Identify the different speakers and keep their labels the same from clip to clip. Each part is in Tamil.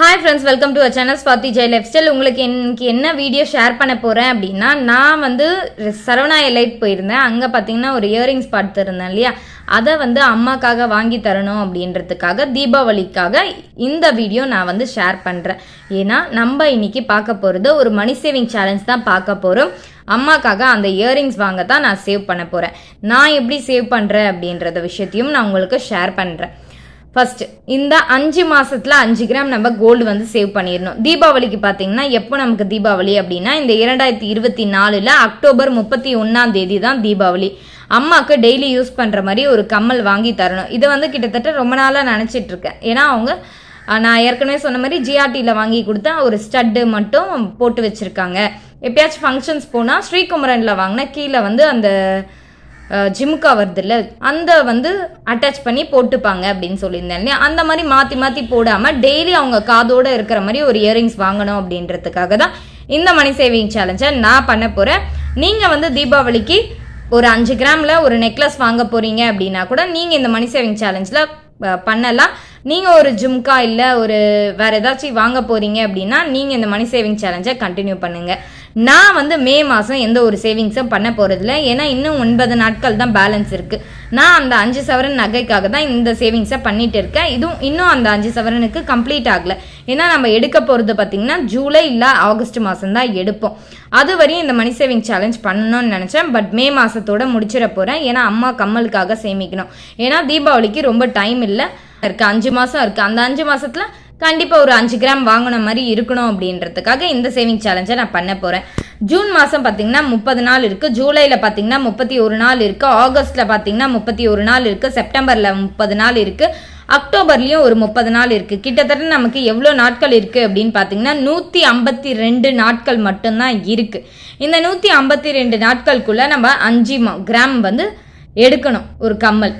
Speaker 1: Hi friends welcome to channel Swathi Jai life style உங்களுக்கு இன்னைக்கு என்ன வீடியோ ஷேர் பண்ண போகிறேன் அப்படின்னா நான் வந்து சரவணா எலைட் போயிருந்தேன். அங்கே பார்த்தீங்கன்னா ஒரு இயரிங்ஸ் பார்த்துருந்தேன் இல்லையா? அதை வந்து அம்மாக்காக வாங்கி தரணும் அப்படின்றதுக்காக தீபாவளிக்காக இந்த வீடியோ நான் வந்து ஷேர் பண்ணுறேன் ஏன்னா நம்ம இன்னைக்கு பார்க்க போகிறது ஒரு மணி சேவிங் சேலஞ்ச் தான் பார்க்க போகிறோம் அம்மாக்காக அந்த இயரிங்ஸ் வாங்க தான் நான் சேவ் பண்ண போகிறேன் நான் எப்படி சேவ் பண்ணுறேன் அப்படின்றத விஷயத்தையும் நான் உங்களுக்கு ஷேர் பண்ணுறேன் ஃபர்ஸ்ட் இந்த அஞ்சு மாசத்துல அஞ்சு கிராம் நம்ம கோல்டு வந்து சேவ் பண்ணிடணும். தீபாவளிக்கு பார்த்தீங்கன்னா எப்போ நமக்கு தீபாவளி அப்படின்னா இந்த இரண்டாயிரத்தி இருபத்தி நாலுல அக்டோபர் முப்பத்தி ஒன்னாம் தேதி தான் தீபாவளி. அம்மாவுக்கு டெய்லி யூஸ் பண்ணுற மாதிரி ஒரு கம்மல் வாங்கி தரணும். இதை வந்து கிட்டத்தட்ட ரொம்ப நாளாக நினச்சிட்டு இருக்கேன். ஏன்னா அவங்க நான் ஏற்கனவே சொன்ன மாதிரி ஜிஆர்டியில் வாங்கி கொடுத்தா ஒரு ஸ்டட்டு மட்டும் போட்டு வச்சுருக்காங்க. எப்பயாச்சும் ஃபங்க்ஷன்ஸ் போனால் ஸ்ரீகுமரனில் வாங்கினா கீழே வந்து அந்த ஜிம்முக்கா வருதுல்ல அந்த வந்து அட்டாச் பண்ணி போட்டுப்பாங்க அப்படின்னு சொல்லியிருந்தேன் இல்லையா? அந்த மாதிரி மாற்றி மாற்றி போடாமல் டெய்லி அவங்க காதோடு இருக்கிற மாதிரி ஒரு இயரிங்ஸ் வாங்கணும் அப்படின்றதுக்காக தான் இந்த மணி சேவிங் சேலஞ்சை நான் பண்ண போகிறேன் நீங்கள் வந்து தீபாவளிக்கு ஒரு அஞ்சு கிராமில் ஒரு நெக்லஸ் வாங்க போகிறீங்க அப்படின்னா கூட நீங்கள் இந்த மணி சேவிங் சேலஞ்சில் பண்ணலாம். நீங்கள் ஒரு ஜும்கா இல்லை ஒரு வேறு ஏதாச்சும் வாங்க போகிறீங்க அப்படின்னா நீங்கள் இந்த மணி சேவிங் சேலஞ்சை கண்டினியூ பண்ணுங்கள் நான் வந்து மே மாதம் எந்த ஒரு சேவிங்ஸும் பண்ண போகிறதில்ல ஏன்னா இன்னும் ஒன்பது நாட்கள் தான் பேலன்ஸ் இருக்குது நான் அந்த அஞ்சு சவரன் நகைக்காக தான் இந்த சேவிங்ஸை பண்ணிட்டு இருக்கேன். இதுவும் இன்னும் அந்த அஞ்சு சவரனுக்கு கம்ப்ளீட் ஆகலை. ஏன்னா நம்ம எடுக்க போகிறது பார்த்திங்கன்னா ஜூலை இல்லை ஆகஸ்ட் மாதம் தான் எடுப்போம். அது வரையும் இந்த மணி சேவிங் சேலஞ்ச் பண்ணணும்னு நினச்சேன். பட் மே மாதத்தோட முடிச்சிட போகிறேன் ஏன்னா அம்மா கம்மலுக்காக சேமிக்கணும். ஏன்னா தீபாவளிக்கு ரொம்ப டைம் இல்லை. இருக்குது அஞ்சு மாதம் இருக்குது அந்த அஞ்சு மாதத்தில் கண்டிப்பாக ஒரு அஞ்சு கிராம் வாங்கின மாதிரி இருக்கணும் அப்படின்றதுக்காக இந்த சேவிங் சேலஞ்சை நான் பண்ண போகிறேன் ஜூன் மாதம் பார்த்தீங்கன்னா முப்பது நாள் இருக்குது ஜூலையில் பார்த்தீங்கன்னா முப்பத்தி ஒரு நாள் இருக்குது ஆகஸ்ட்டில் பார்த்தீங்கன்னா முப்பத்தி ஒரு நாள் இருக்குது செப்டம்பரில் முப்பது நாள் இருக்குது அக்டோபர்லேயும் ஒரு முப்பது நாள் இருக்குது கிட்டத்தட்ட நமக்கு எவ்வளோ நாட்கள் இருக்குது அப்படின்னு பார்த்தீங்கன்னா நூற்றி ஐம்பத்தி ரெண்டு நாட்கள் மட்டும்தான் இருக்குது இந்த நூற்றி ஐம்பத்தி ரெண்டு நாட்களுக்குள்ளே நம்ம அஞ்சு கிராம் வந்து எடுக்கணும். ஒரு கம்மல்.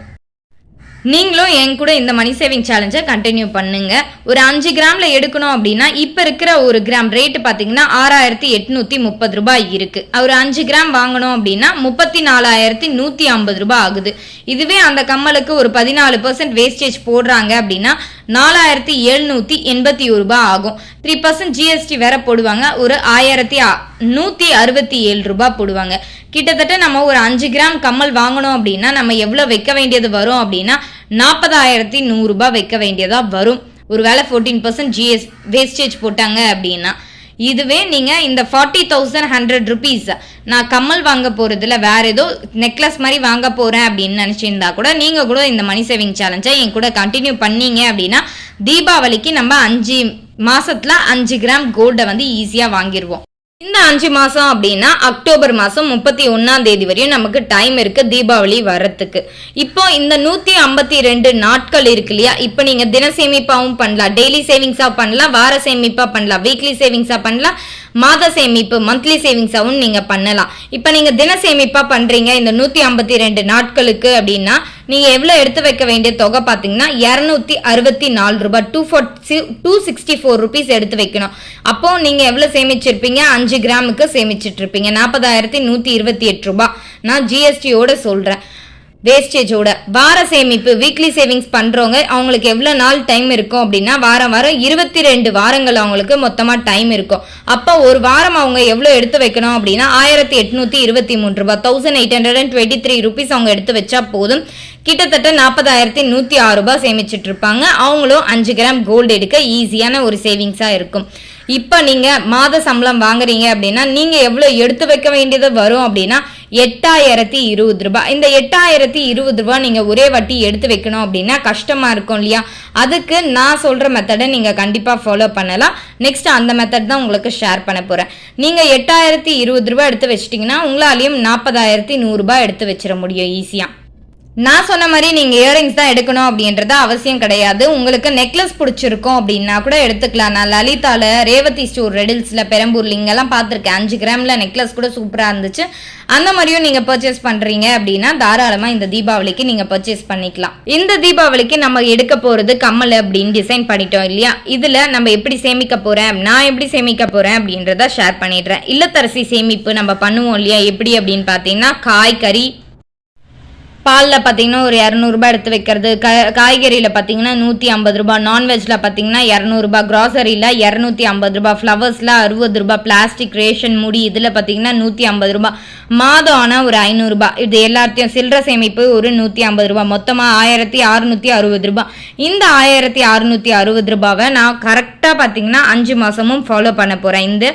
Speaker 1: நீங்களும் என் கூட இந்த மணி சேவிங் சேலஞ்சை கண்டினியூ பண்ணுங்க. ஒரு அஞ்சு கிராம்ல எடுக்கணும் அப்படின்னா இப்போ இருக்கிற ஒரு கிராம் ரேட்டு பார்த்தீங்கன்னா ஆறாயிரத்தி எட்நூத்தி முப்பது ரூபாய் இருக்கு. ஒரு அஞ்சு கிராம் வாங்கணும் அப்படின்னா முப்பத்தி நாலாயிரத்தி நூத்தி ஐம்பது ரூபாய் ஆகுது. இதுவே அந்த கம்மலுக்கு ஒரு பதினாலு பர்சன்ட் வேஸ்டேஜ் போடுறாங்க அப்படின்னா நாலாயிரத்தி எழுநூத்தி எண்பத்தி ஒரு ரூபாய் ஆகும். த்ரீ பர்சன்ட் ஜிஎஸ்டி வேற போடுவாங்க. ஒரு ஆயிரத்தி நூற்றி அறுபத்தி ஏழு ரூபாய் போடுவாங்க. கிட்டத்தட்ட நம்ம ஒரு அஞ்சு கிராம் கம்மல் வாங்கணும் அப்படின்னா நம்ம எவ்வளோ வைக்க வேண்டியது வரும் அப்படின்னா நாற்பதாயிரத்தி நூறுரூபா வைக்க வேண்டியதாக வரும். ஒரு வேளை ஃபோர்டீன் பர்சன்ட் ஜிஎஸ் வேஸ்டேஜ் போட்டாங்க அப்படின்னா. இதுவே நீங்கள் இந்த ஃபார்ட்டி தௌசண்ட் ஹண்ட்ரட் ருபீஸ் நான் கம்மல் வாங்க போகிறதுல வேற ஏதோ நெக்லஸ் மாதிரி வாங்க போகிறேன் அப்படின்னு நினச்சிருந்தா கூட நீங்கள் கூட இந்த மணி சேவிங் சேலஞ்சை என் கூட கண்டினியூ பண்ணீங்க அப்படின்னா தீபாவளிக்கு நம்ம அஞ்சு மாசத்துல அஞ்சு கிராம் கோல்டை வந்து ஈஸியாக வாங்கிடுவோம் இந்த அஞ்சு மாசம் அப்படின்னா அக்டோபர் மாசம் முப்பத்தி ஒன்னாம் தேதி வரையும் நமக்கு டைம் இருக்கு தீபாவளி வர்றதுக்கு. இப்போ இந்த நூத்தி ஐம்பத்தி ரெண்டு நாட்கள் இருக்கு இல்லையா? இப்போ நீங்க தின சேமிப்பாவும் பண்ணலாம். டெய்லி சேவிங்ஸா பண்ணலாம். வார சேமிப்பா பண்ணலாம். வீக்லி சேவிங்ஸா பண்ணலாம். மாத சேமிப்பு மந்த்லி சேவிங்ஸாவும் நீங்க பண்ணலாம். இப்போ நீங்க தின சேமிப்பா பண்றீங்க இந்த நூத்தி ஐம்பத்தி ரெண்டு நாட்களுக்கு அப்படின்னா நீங்க எவ்வளவு எடுத்து வைக்க வேண்டிய தொகை பாத்தீங்கன்னா இரநூத்தி அறுபத்தி நாலு ரூபாய். Two two sixty four rupees எடுத்து வைக்கணும். அப்போ நீங்க எவ்வளவு சேமிச்சிருப்பீங்க? அஞ்சு கிராமுக்கு சேமிச்சிட்டு இருப்பீங்க. நாற்பதாயிரத்தி நூத்தி இருபத்தி எட்டு ரூபாய். நான் ஜிஎஸ்டியோட சொல்றேன். வேஸ்டேஜோட. வார சேமிப்பு வீக்லி சேவிங்ஸ் பண்றவங்க அவங்களுக்கு எவ்வளோ நாள் டைம் இருக்கும் அப்படின்னா வாரம் வாரம் இருபத்தி ரெண்டு வாரங்கள் அவங்களுக்கு மொத்தமாக டைம் இருக்கும். அப்போ ஒரு வாரம் அவங்க எவ்வளோ எடுத்து வைக்கணும் அப்படின்னா ஆயிரத்தி எட்நூத்தி இருபத்தி மூணு ரூபாய். Thousand eight hundred and twenty three rupees அவங்க எடுத்து வச்சா போதும். கிட்டத்தட்ட நாற்பதாயிரத்தி நூற்றி ஆறு ரூபாய் சேமிச்சிட்டு இருப்பாங்க. அவங்களும் அஞ்சு கிராம் கோல்டு எடுக்க ஈஸியான ஒரு சேவிங்ஸாக இருக்கும். இப்போ நீங்கள் மாத சம்பளம் வாங்குறீங்க அப்படின்னா நீங்கள் எவ்வளோ எடுத்து வைக்க வேண்டியது வரும் அப்படின்னா எட்டாயிரத்தி இருபது ரூபாய் இந்த எட்டாயிரத்தி இருபது ரூபாய் நீங்கள் ஒரே வட்டி எடுத்து வைக்கணும் அப்படின்னா கஷ்டமாக இருக்கும் இல்லையா? அதுக்கு நான் சொல்கிற மெத்தடை நீங்கள் கண்டிப்பாக ஃபாலோ பண்ணலாம். நெக்ஸ்ட் அந்த மெத்தட் தான் உங்களுக்கு ஷேர் பண்ண போகிறேன் நீங்கள் எட்டாயிரத்தி இருபது ரூபாய் எடுத்து வச்சிட்டிங்கன்னா உங்களாலையும் நாற்பதாயிரத்தி நூறுரூபா எடுத்து வச்சிட முடியும் ஈஸியாக நான் சொன்ன மாதிரி நீங்கள் இயரிங்ஸ் தான் எடுக்கணும் அப்படின்றது அவசியம் கிடையாது. உங்களுக்கு நெக்லஸ் பிடிச்சிருக்கும் அப்படின்னா கூட எடுத்துக்கலாம். நான் லலிதாவில் ரேவதி ஸ்டோர் ரெடில்ஸில் பெரம்பூர்ல இங்கெல்லாம் பார்த்துருக்கேன். அஞ்சு கிராமில் நெக்லஸ் கூட சூப்பராக இருந்துச்சு. அந்த மாதிரியும் நீங்கள் பர்ச்சேஸ் பண்ணுறீங்க அப்படின்னா தாராளமாக இந்த தீபாவளிக்கு நீங்கள் பர்ச்சேஸ் பண்ணிக்கலாம். இந்த தீபாவளிக்கு நம்ம எடுக்க போகிறது கம்மல் அப்படின்னு டிசைன் பண்ணிட்டோம் இல்லையா? இதில் நம்ம எப்படி சேமிக்க போகிறேன் நான் எப்படி சேமிக்க போகிறேன் அப்படின்றத ஷேர் பண்ணிடுறேன். இல்லத்தரசி சேமிப்பு நம்ம பண்ணுவோம் இல்லையா? எப்படி அப்படின்னு பார்த்தீங்கன்னா காய்கறி பாலில் பார்த்தீங்கன்னா ஒரு இரநூறுபா எடுத்து வைக்கிறது. க காய்கறியில் பார்த்தீங்கன்னா நூற்றி ஐம்பது ரூபா. நான்வெஜ்ஜில் பார்த்தீங்கன்னா இரநூறுபா. க்ராசரியில் இரநூத்தி ஐம்பது ரூபா. ஃப்ளவர்ஸில் அறுபது ரூபா. பிளாஸ்டிக் ரேஷன் முடி இதில் பார்த்தீங்கன்னா நூற்றி ஐம்பது ரூபா. மாதம் ஆனால் ஒரு ஐநூறுரூபா இது எல்லாத்தையும் சில்லற சேமிப்பு ஒரு நூற்றி ஐம்பது ரூபா. மொத்தமாக ஆயிரத்தி அறுநூற்றி அறுபது ரூபா. இந்த ஆயிரத்தி அறுநூற்றி அறுபது ரூபாவை நான் கரெக்டாக பார்த்தீங்கன்னா அஞ்சு மாதமும் ஃபாலோ பண்ண போகிறேன் இந்த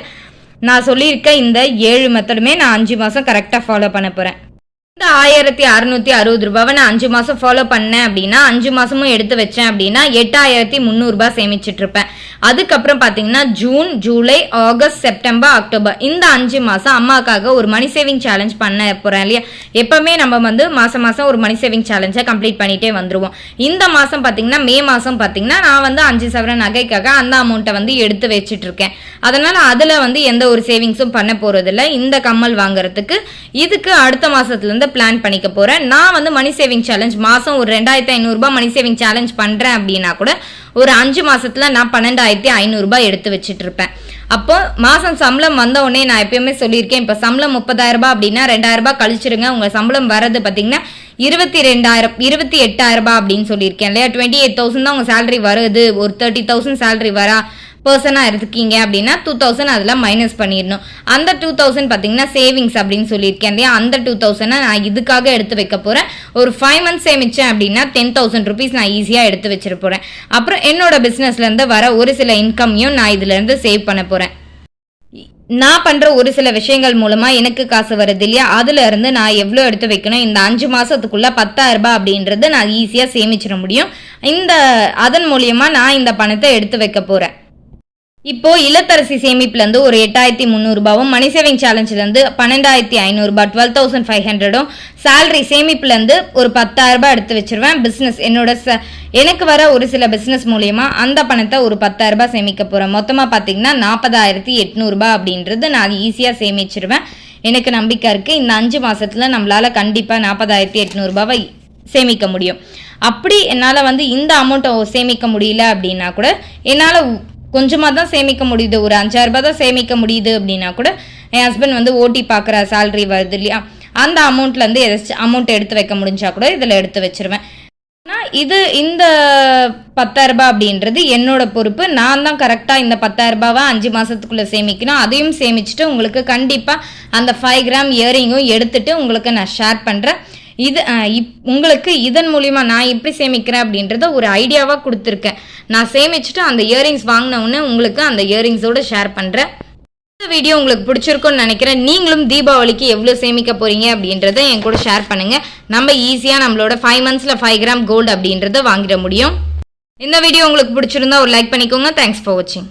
Speaker 1: நான் சொல்லியிருக்க இந்த ஏழு மெத்தடுமே நான் அஞ்சு மாதம் கரெக்டாக ஃபாலோ பண்ண போகிறேன் இந்த ஆயிரத்தி அறுநூத்தி அறுபது ரூபாவை நான் அஞ்சு மாசம் ஃபாலோ பண்ணேன் அப்படின்னா அஞ்சு மாசமும் எடுத்து வச்சேன் அப்படின்னா எட்டாயிரத்தி முந்நூறுபா சேமிச்சிட்டு இருப்பேன். அதுக்கப்புறம் பார்த்தீங்கன்னா June July August September October இந்த அஞ்சு மாசம் அம்மாக்காக ஒரு மணி சேவிங் சேலஞ்ச் பண்ண போறேன் இல்லையா? எப்பவுமே நம்ம வந்து மாசம் மாசம் ஒரு மணி சேவிங் சேலஞ்சை கம்ப்ளீட் பண்ணிட்டே வந்துருவோம். இந்த மாசம் பார்த்தீங்கன்னா மே மாசம் பார்த்தீங்கன்னா நான் வந்து அஞ்சு சவரன் நகைக்காக அந்த அமௌண்ட்டை வந்து எடுத்து வச்சிட்டு இருக்கேன். அதனால அதுல வந்து எந்த ஒரு சேவிங்ஸும் பண்ண போகிறதில்ல இந்த கம்மல் வாங்குறதுக்கு இதுக்கு அடுத்த மாசத்துல வந்து பிளான் பண்ணிக்க போறேன். நான் வந்து மணி சேவிங் சேலஞ்ச் மாதம் ஒரு ரெண்டாயிரத்தி ஐநூறுரூபா மணி சேவிங் சேலஞ்ச் பண்றேன் அப்படின்னா கூட ஒரு அஞ்சு மாதத்தில் நான் பன்னெண்டாயிரத்தி ஐநூறுரூபா எடுத்து வச்சுட்டு இருப்பேன் அப்போ மாதம் சம்பளம் வந்த உடனே நான் எப்பயுமே சொல்லியிருக்கேன் இப்போ சம்பளம் முப்பதாயிரம் ரூபாய் அப்படின்னா ரெண்டாயிரரூபா கழிச்சிருங்க. உங்கள் சம்பளம் வர்றது பார்த்தீங்கன்னா இருபத்தி ரெண்டாயிரம் இருபத்தி எட்டாயிரம் ரூபாய் அப்படின்னு சொல்லியிருக்கேன் இல்லையா? டுவெண்ட்டி எயிட் தௌசண்ட் தான் உங்கள் சேலரி வருது. ஒரு தேர்ட்டி தௌசண்ட் சேலரி வரா. பர்சனாக இருக்கீங்க அப்படின்னா டூ தௌசண்ட் அதில் மைனஸ் பண்ணிடணும். அந்த டூ தௌசண்ட் பார்த்தீங்கன்னா சேவிங்ஸ் அப்படின்னு சொல்லியிருக்கேன் இல்லையா? அந்த டூ தௌசண்டை நான் இதுக்காக எடுத்து வைக்க போகிறேன் ஒரு ஃபைவ் மந்த்ஸ் சேமித்தேன் அப்படின்னா டென் தௌசண்ட் ருபீஸ் நான் ஈஸியாக எடுத்து வச்சிட போகிறேன் அப்புறம் என்னோட பிஸ்னஸ்லேருந்து வர ஒரு சில இன்கம்மையும் நான் இதுலேருந்து சேவ் பண்ண போகிறேன் நான் பண்ணுற ஒரு சில விஷயங்கள் மூலமாக எனக்கு காசு வருது இல்லையா? அதுலேருந்து நான் எவ்வளோ எடுத்து வைக்கணும்? இந்த அஞ்சு மாதத்துக்குள்ளே பத்தாயிரரூபா ரூபாய் அப்படின்றது நான் ஈஸியாக சேமிச்சிட முடியும். இந்த அதன் மூலியமாக நான் இந்த பணத்தை எடுத்து வைக்க போகிறேன் இப்போ இல்லத்தரசி சேமிப்புல இருந்து ஒரு எட்டாயிரத்தி முந்நூறுபாவும் மணி சேவிங் சேலஞ்சில இருந்து பன்னெண்டாயிரத்தி ஐநூறுபா டுவெல் தௌசண்ட் ஃபைவ் ஹண்ட்ரடும் சேலரி சேமிப்புல இருந்து ஒரு பத்தாயிரம் ரூபாய் எடுத்து வச்சிருவேன். பிசினஸ் என்னோட ச- எனக்கு வர ஒரு சில பிசினஸ் மூலியமா அந்த பணத்தை ஒரு பத்தாயிரம் ரூபாய் சேமிக்க போறேன். மொத்தமா பாத்தீங்கன்னா நாற்பதாயிரத்தி எட்நூறுபா அப்படின்றது நான் ஈஸியா சேமிச்சிருவேன். எனக்கு நம்பிக்கை இருக்கு. இந்த அஞ்சு மாசத்துல நம்மளால கண்டிப்பா நாற்பதாயிரத்தி எட்நூறுபாவை சேமிக்க முடியும். அப்படி என்னால் வந்து இந்த அமௌண்ட்டை சேமிக்க முடியல அப்படின்னா கூட என்னால் கொஞ்சமாக தான் சேமிக்க முடியுது. ஒரு அஞ்சாயிரரூபா தான் சேமிக்க முடியுது அப்படின்னா கூட என் ஹஸ்பண்ட் வந்து ஓட்டி பார்க்குற சேலரி வருது இல்லையா? அந்த அமௌண்ட்லேருந்து எதாச்சும் அமௌண்ட் எடுத்து வைக்க முடிஞ்சா கூட இதில் எடுத்து வச்சிருவேன். ஆனால் இது இந்த பத்தாயிரரூபா அப்படின்றது என்னோட பொறுப்பு. நான் தான் கரெக்டாக இந்த பத்தாயிரரூபாவை அஞ்சு மாதத்துக்குள்ளே சேமிக்கணும். அதையும் சேமிச்சுட்டு உங்களுக்கு கண்டிப்பாக அந்த ஃபைவ் கிராம் இயரிங்கும் எடுத்துட்டு உங்களுக்கு நான் ஷேர் பண்ணுறேன் இது இப் உங்களுக்கு இதன் மூலிமா நான் எப்படி சேமிக்கிறேன் அப்படின்றத ஒரு ஐடியாவாக கொடுத்துருக்கேன். நான் சேமிச்சுட்டு அந்த இயரிங்ஸ் வாங்கின உங்களுக்கு அந்த இயரிங்ஸோட ஷேர் பண்ணுறேன் இந்த வீடியோ உங்களுக்கு பிடிச்சிருக்கும்னு நினைக்கிறேன். நீங்களும் தீபாவளிக்கு எவ்வளோ சேமிக்க போறீங்க அப்படின்றத என் கூட ஷேர் பண்ணுங்க. நம்ம ஈஸியாக நம்மளோட ஃபைவ் மந்த்ஸில் ஃபைவ் கிராம் கோல்டு அப்படின்றத வாங்கிட முடியும். இந்த வீடியோ உங்களுக்கு பிடிச்சிருந்தா ஒரு லைக் பண்ணிக்கோங்க. தேங்க்ஸ் ஃபார் வாட்சிங்